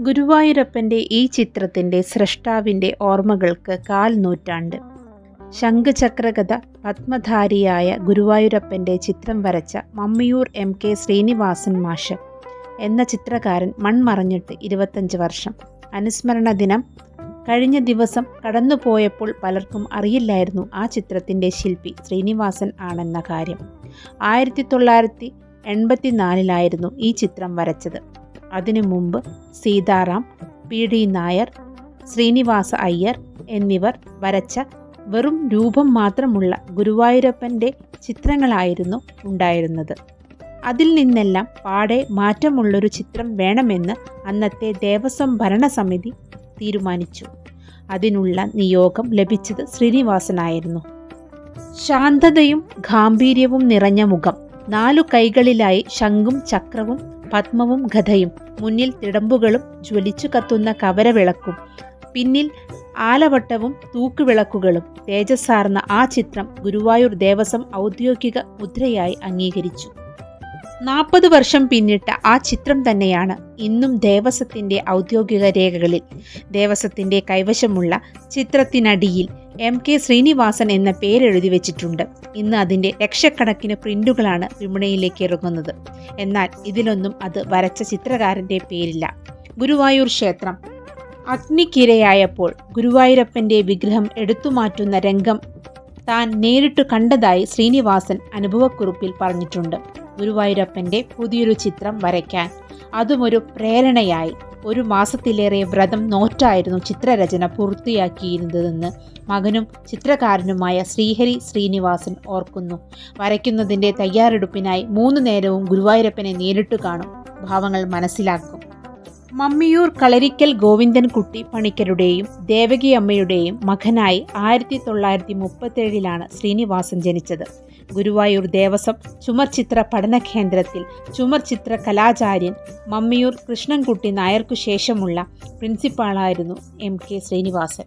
ഗുരുവായൂരപ്പന്റെ ഈ ചിത്രത്തിന്റെ സൃഷ്ടാവിന്റെ ഓർമ്മകൾക്ക് കാൽ നൂറ്റാണ്ട്. ശംഖചക്രകഥ പത്മധാരിയായ ഗുരുവായൂരപ്പന്റെ ചിത്രം വരച്ച മമ്മിയൂർ എം കെ ശ്രീനിവാസൻ മാഷ് എന്ന ചിത്രകാരൻ മൺമറഞ്ഞിട്ട് ഇരുപത്തഞ്ച് വർഷം. അനുസ്മരണ ദിനം. കഴിഞ്ഞ ദിവസം കടന്നുപോയപ്പോൾ പലർക്കും അറിയില്ലായിരുന്നു ആ ചിത്രത്തിന്റെ ശില്പി ശ്രീനിവാസൻ ആണെന്ന കാര്യം. ആയിരത്തി തൊള്ളായിരത്തി എൺപത്തിനാലിലായിരുന്നു ഈ ചിത്രം വരച്ചത്. അതിനു മുമ്പ് സീതാറാം പി. ഡി. നായർ ശ്രീനിവാസ അയ്യർ എന്നിവർ വരച്ച വെറും രൂപം മാത്രമുള്ള ഗുരുവായൂരപ്പന്റെ ചിത്രങ്ങളായിരുന്നു ഉണ്ടായിരുന്നത്. അതിൽ നിന്നെല്ലാം പാടെ മാറ്റമുള്ളൊരു ചിത്രം വേണമെന്ന് അന്നത്തെ ദേവസ്വം ഭരണസമിതി തീരുമാനിച്ചു. അതിനുള്ള നിയോഗം ലഭിച്ചത് ശ്രീനിവാസനായിരുന്നു. ശാന്തതയും ഗാംഭീര്യവും നിറഞ്ഞ മുഖം നാലു കൈകളിലായി ശംഖും ചക്രവും പത്മവും ഗതയും മുന്നിൽ തിടമ്പുകളും ജ്വലിച്ചു കത്തുന്ന കവരവിളക്കും പിന്നിൽ ആലവട്ടവും തൂക്കുവിളക്കുകളും. തേജസ്സാർന്ന ആ ചിത്രം ഗുരുവായൂർ ദേവസ്വം ഔദ്യോഗിക മുദ്രയായി അംഗീകരിച്ചു. നാൽപ്പത് വർഷം പിന്നിട്ട ആ ചിത്രം തന്നെയാണ് ഇന്നും ദേവസ്വത്തിന്റെ ഔദ്യോഗിക രേഖകളിൽ. ദേവസ്വത്തിന്റെ കൈവശമുള്ള ചിത്രത്തിനടിയിൽ എം കെ ശ്രീനിവാസൻ എന്ന പേരെഴുതി വെച്ചിട്ടുണ്ട്. ഇന്ന് അതിന്റെ ലക്ഷക്കണക്കിന് പ്രിന്റുകളാണ് വിപണിയിലേക്ക് ഇറങ്ങുന്നത്. എന്നാൽ ഇതിലൊന്നും അത് വരച്ച ചിത്രകാരന്റെ പേരില്ല. ഗുരുവായൂർ ക്ഷേത്രം അഗ്നിക്കിരയായപ്പോൾ ഗുരുവായൂരപ്പന്റെ വിഗ്രഹം എടുത്തുമാറ്റുന്ന രംഗം താൻ നേരിട്ട് കണ്ടതായി ശ്രീനിവാസൻ അനുഭവക്കുറിപ്പിൽ പറഞ്ഞിട്ടുണ്ട്. ഗുരുവായൂരപ്പന്റെ പുതിയൊരു ചിത്രം വരയ്ക്കാൻ. ഒരു പ്രേരണയായി. ഒരു മാസത്തിലേറെ വ്രതം നോറ്റായിരുന്നു ചിത്രരചന പൂർത്തിയാക്കിയിരുന്നതെന്ന് മകനും ചിത്രകാരനുമായ ശ്രീഹരി ശ്രീനിവാസൻ ഓർക്കുന്നു. വരയ്ക്കുന്നതിന്റെ തയ്യാറെടുപ്പിനായി മൂന്ന് നേരവും ഗുരുവായൂരപ്പനെ നേരിട്ട് കാണും. ഭാവങ്ങൾ മനസ്സിലാക്കും. മമ്മിയൂർ കളരിക്കൽ ഗോവിന്ദൻകുട്ടി പണിക്കരുടെയും ദേവകിയമ്മയുടെയും മകനായി ആയിരത്തി തൊള്ളായിരത്തി മുപ്പത്തേഴിലാണ് ശ്രീനിവാസൻ ജനിച്ചത്. ഗുരുവായൂർ ദേവസ്വം ചുമർചിത്ര പഠന കേന്ദ്രത്തിൽ ചുമർചിത്ര കലാചാര്യൻ മമ്മിയൂർ കൃഷ്ണൻകുട്ടി നായർക്കു ശേഷമുള്ള പ്രിൻസിപ്പാളായിരുന്നു എം കെ ശ്രീനിവാസൻ.